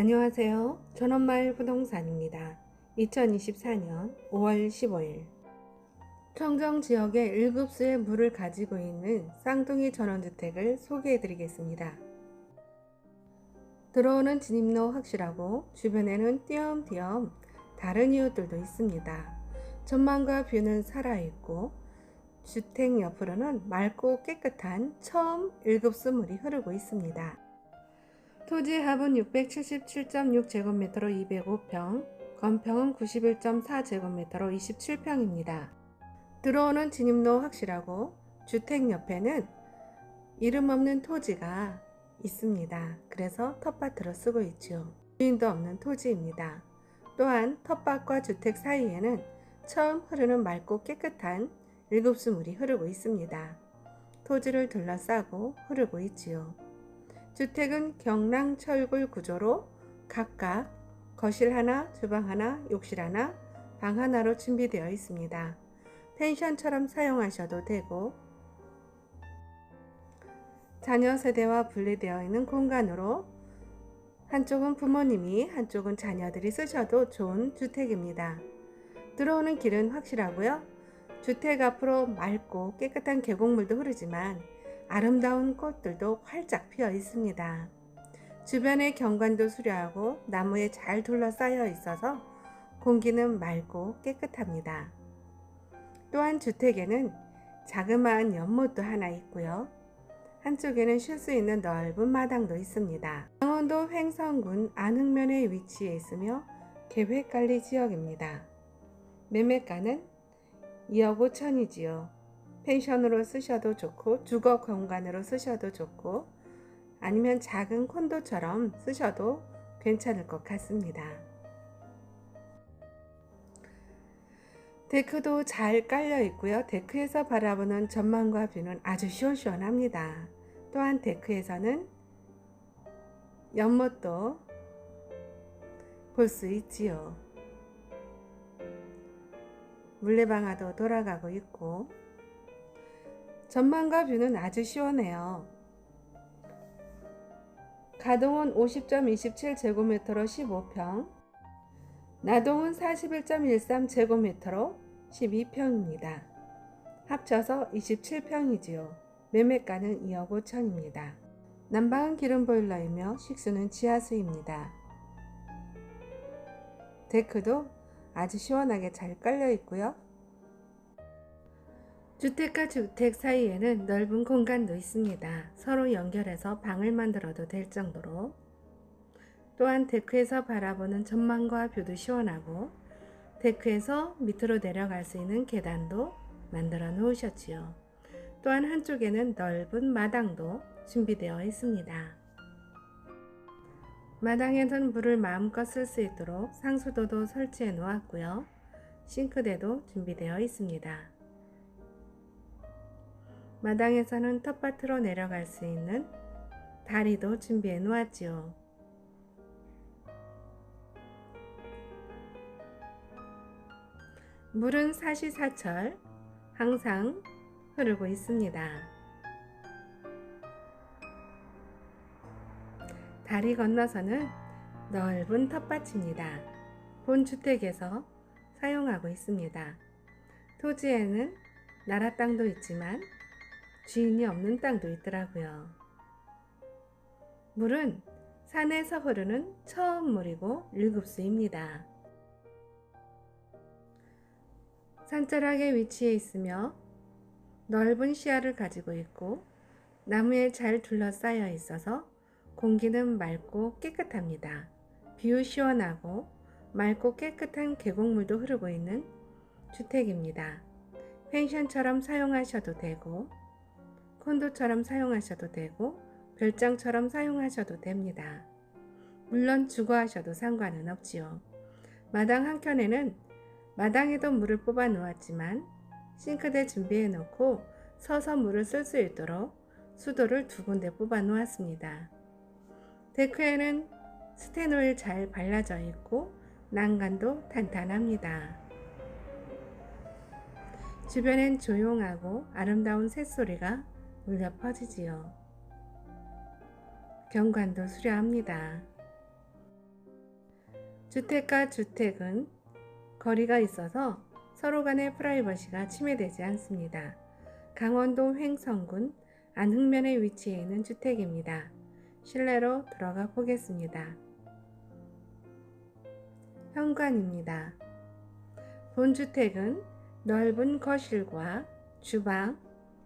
안녕하세요. 전원마을 부동산입니다. 2024년 5월 15일 청정 지역의 1급수의 물을 가지고 있는 쌍둥이 전원주택을 소개해 드리겠습니다. 들어오는 진입로 확실하고 주변에는 띄엄띄엄 다른 이웃들도 있습니다. 전망과 뷰는 살아있고 주택 옆으로는 맑고 깨끗한 처음 1급수 물이 흐르고 있습니다. 토지 합은 677.6 제곱미터로 205평, 건평은 91.4 제곱미터로 27평입니다. 들어오는 진입로 확실하고 주택 옆에는 이름 없는 토지가 있습니다. 그래서 텃밭으로 쓰고 있죠. 주인도 없는 토지입니다. 또한 텃밭과 주택 사이에는 처음 흐르는 맑고 깨끗한 일급수물이 흐르고 있습니다. 토지를 둘러싸고 흐르고 있지요. 주택은 경랑 철골 구조로 각각 거실 하나, 주방 하나, 욕실 하나, 방 하나로 준비되어 있습니다. 펜션처럼 사용하셔도 되고 자녀 세대와 분리되어 있는 공간으로 한쪽은 부모님이 한쪽은 자녀들이 쓰셔도 좋은 주택입니다. 들어오는 길은 확실하고요. 주택 앞으로 맑고 깨끗한 계곡물도 흐르지만 아름다운 꽃들도 활짝 피어 있습니다. 주변의 경관도 수려하고 나무에 잘 둘러싸여 있어서 공기는 맑고 깨끗합니다. 또한 주택에는 자그마한 연못도 하나 있고요. 한쪽에는 쉴 수 있는 넓은 마당도 있습니다. 강원도 횡성군 안흥면에 위치해 있으며 계획관리 지역입니다. 매매가는 2억 5천이지요. 펜션으로 쓰셔도 좋고 주거 공간으로 쓰셔도 좋고 아니면 작은 콘도처럼 쓰셔도 괜찮을 것 같습니다. 데크도 잘 깔려 있고요. 데크에서 바라보는 전망과 뷰는 아주 시원시원합니다. 또한 데크에서는 연못도 볼 수 있지요. 물레방아도 돌아가고 있고 전망과 뷰는 아주 시원해요. 가동은 50.27제곱미터로 15평, 나동은 41.13제곱미터로 12평입니다. 합쳐서 27평이지요. 매매가는 2억 5천입니다. 난방은 기름 보일러이며 식수는 지하수입니다. 데크도 아주 시원하게 잘 깔려 있고요. 주택과 주택 사이에는 넓은 공간도 있습니다. 서로 연결해서 방을 만들어도 될 정도로 또한 데크에서 바라보는 전망과 뷰도 시원하고 데크에서 밑으로 내려갈 수 있는 계단도 만들어 놓으셨지요. 또한 한쪽에는 넓은 마당도 준비되어 있습니다. 마당에는 물을 마음껏 쓸 수 있도록 상수도도 설치해 놓았고요. 싱크대도 준비되어 있습니다. 마당에서는 텃밭으로 내려갈 수 있는 다리도 준비해 놓았지요. 물은 사시사철 항상 흐르고 있습니다. 다리 건너서는 넓은 텃밭입니다. 본 주택에서 사용하고 있습니다. 토지에는 나라 땅도 있지만 주인이 없는 땅도 있더라고요. 물은 산에서 흐르는 처음 물이고 일급수입니다. 산자락에 위치해 있으며 넓은 시야를 가지고 있고 나무에 잘 둘러싸여 있어서 공기는 맑고 깨끗합니다. 뷰 시원하고 맑고 깨끗한 계곡물도 흐르고 있는 주택입니다. 펜션처럼 사용하셔도 되고 콘도처럼 사용하셔도 되고 별장처럼 사용하셔도 됩니다. 물론 주거하셔도 상관은 없지요. 마당 한켠에는 마당에도 물을 뽑아 놓았지만 싱크대 준비해 놓고 서서 물을 쓸 수 있도록 수도를 두 군데 뽑아 놓았습니다. 데크에는 스테노일 잘 발라져 있고 난간도 탄탄합니다. 주변엔 조용하고 아름다운 새소리가 울려 퍼지지요. 경관도 수려합니다. 주택과 주택은 거리가 있어서 서로 간의 프라이버시가 침해되지 않습니다. 강원도 횡성군 안흥면에 위치해 있는 주택입니다. 실내로 들어가 보겠습니다. 현관입니다. 본주택은 넓은 거실과 주방,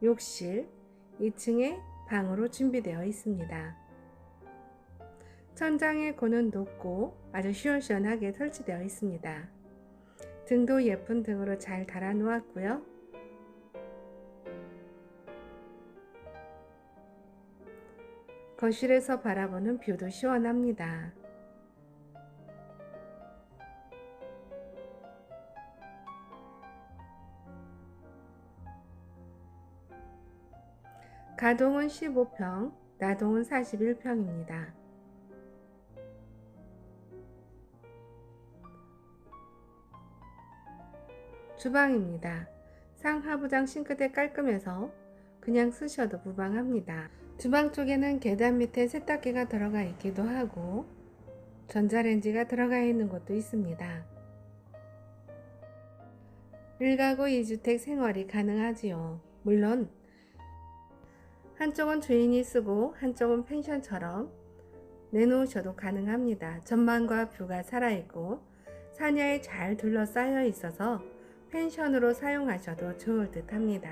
욕실, 2층에 방으로 준비되어 있습니다. 천장의 고는 높고 아주 시원시원하게 설치되어 있습니다. 등도 예쁜 등으로 잘 달아 놓았고요. 거실에서 바라보는 뷰도 시원합니다. 가동은 15평, 나동은 41평입니다. 주방입니다. 상하부장 싱크대 깔끔해서 그냥 쓰셔도 무방합니다. 주방 쪽에는 계단 밑에 세탁기가 들어가 있기도 하고 전자레인지가 들어가 있는 곳도 있습니다. 1가구 2주택 생활이 가능하지요. 물론 한쪽은 주인이 쓰고 한쪽은 펜션처럼 내놓으셔도 가능합니다. 전망과 뷰가 살아있고 사냐에 잘 둘러싸여 있어서 펜션으로 사용하셔도 좋을 듯 합니다.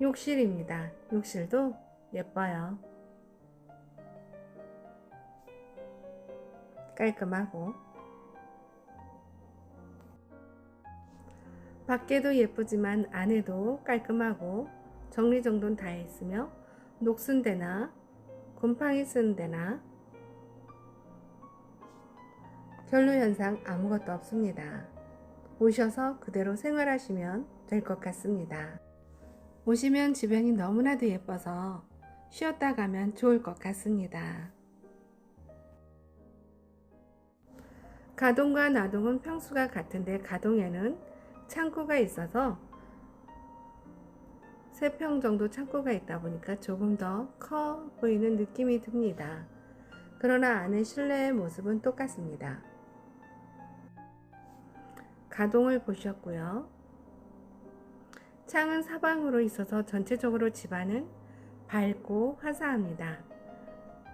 욕실입니다. 욕실도 예뻐요. 깔끔하고 밖에도 예쁘지만 안에도 깔끔하고 정리정돈 다 했으며 녹슨 데나 곰팡이 쓰는 데나 결로 현상 아무것도 없습니다. 오셔서 그대로 생활하시면 될 것 같습니다. 오시면 주변이 너무나도 예뻐서 쉬었다 가면 좋을 것 같습니다. 가동과 나동은 평수가 같은데 가동에는 창고가 있어서 3평 정도 창고가 있다 보니까 조금 더 커 보이는 느낌이 듭니다. 그러나 안에 실내의 모습은 똑같습니다. 가동을 보셨고요. 창은 사방으로 있어서 전체적으로 집안은 밝고 화사합니다.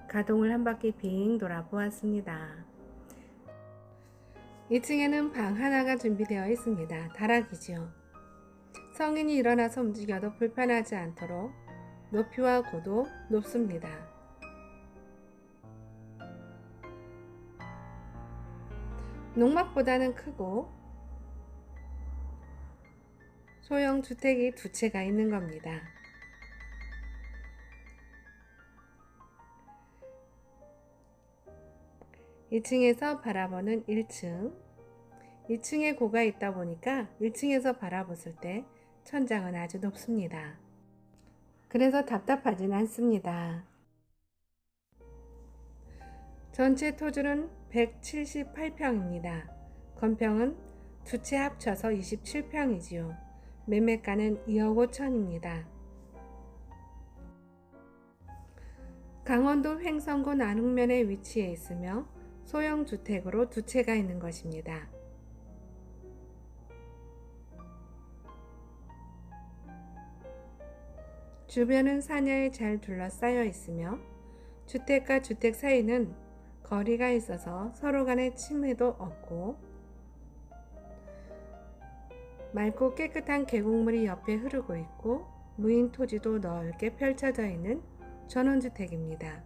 가동을 한 바퀴 빙 돌아보았습니다. 2층에는 방 하나가 준비되어 있습니다. 다락이지요. 성인이 일어나서 움직여도 불편하지 않도록 높이와 고도 높습니다. 농막보다는 크고 소형 주택이 두 채가 있는 겁니다. (2층에서) 바라보는 1층 2층에 고가 있다 보니까 1층에서 바라봤을 때 천장은 아주 높습니다. 그래서 답답하진 않습니다. 전체 토주는 178평입니다. 건평은 두 채 합쳐서 27평이지요. 매매가는 2억 5천입니다. 강원도 횡성군 안흥면에 위치해 있으며 소형 주택으로 두 채가 있는 것입니다. 주변은 산야에 잘 둘러싸여 있으며 주택과 주택 사이는 거리가 있어서 서로 간의 침해도 없고 맑고 깨끗한 계곡물이 옆에 흐르고 있고 무인 토지도 넓게 펼쳐져 있는 전원주택입니다.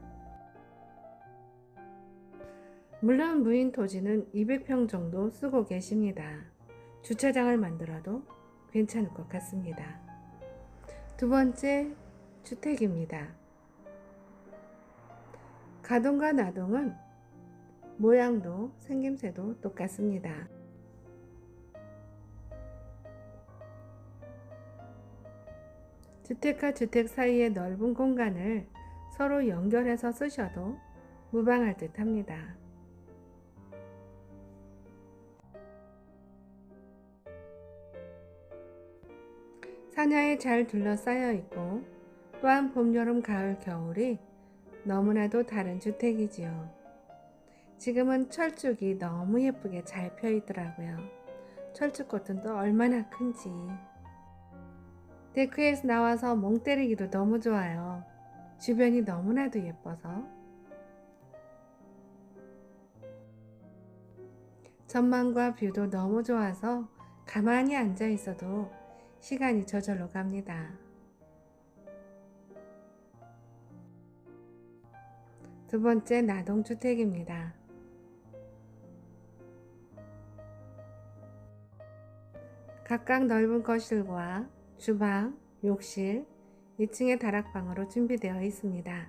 물론 무인 토지는 200평 정도 쓰고 계십니다. 주차장을 만들어도 괜찮을 것 같습니다. 두 번째 주택입니다. 가동과 나동은 모양도 생김새도 똑같습니다. 주택과 주택 사이의 넓은 공간을 서로 연결해서 쓰셔도 무방할 듯 합니다. 산야에 잘 둘러싸여 있고 또한 봄, 여름, 가을, 겨울이 너무나도 다른 주택이지요. 지금은 철쭉이 너무 예쁘게 잘 펴 있더라고요. 철쭉꽃은 또 얼마나 큰지. 데크에서 나와서 멍 때리기도 너무 좋아요. 주변이 너무나도 예뻐서. 전망과 뷰도 너무 좋아서 가만히 앉아 있어도 시간이 저절로 갑니다. 두 번째 나동주택입니다. 각각 넓은 거실과 주방, 욕실, 2층의 다락방으로 준비되어 있습니다.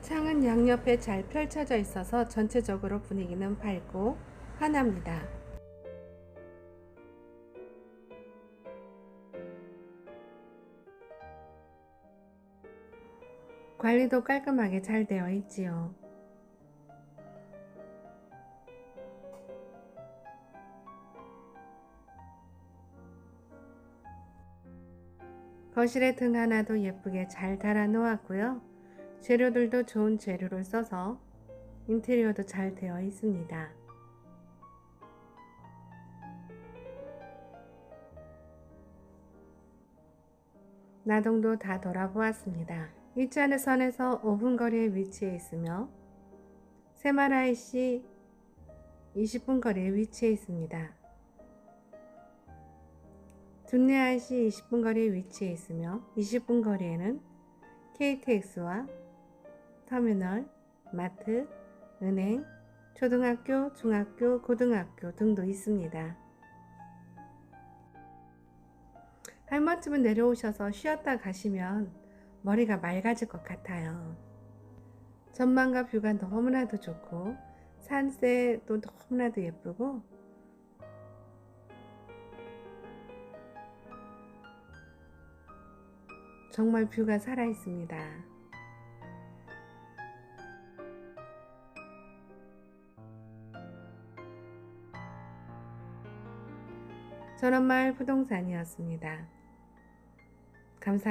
창은 양옆에 잘 펼쳐져 있어서 전체적으로 분위기는 밝고 환합니다. 관리도 깔끔하게 잘 되어 있지요. 거실에 등 하나도 예쁘게 잘 달아 놓았고요. 재료들도 좋은 재료를 써서 인테리어도 잘 되어 있습니다. 나동도 다 돌아보았습니다. 일자는 선에서 5분 거리에 위치해 있으며 세마라이시 20분 거리에 위치해 있습니다. 둔내아시 20분 거리에 위치해 있으며 20분 거리에는 KTX와 터미널, 마트, 은행, 초등학교, 중학교, 고등학교 등도 있습니다. 한 번쯤은 내려오셔서 쉬었다 가시면 머리가 맑아질 것 같아요. 전망과 뷰가 너무나도 좋고 산세도 너무나도 예쁘고 정말 뷰가 살아 있습니다. 전원마을 부동산이었습니다. 감사합니다.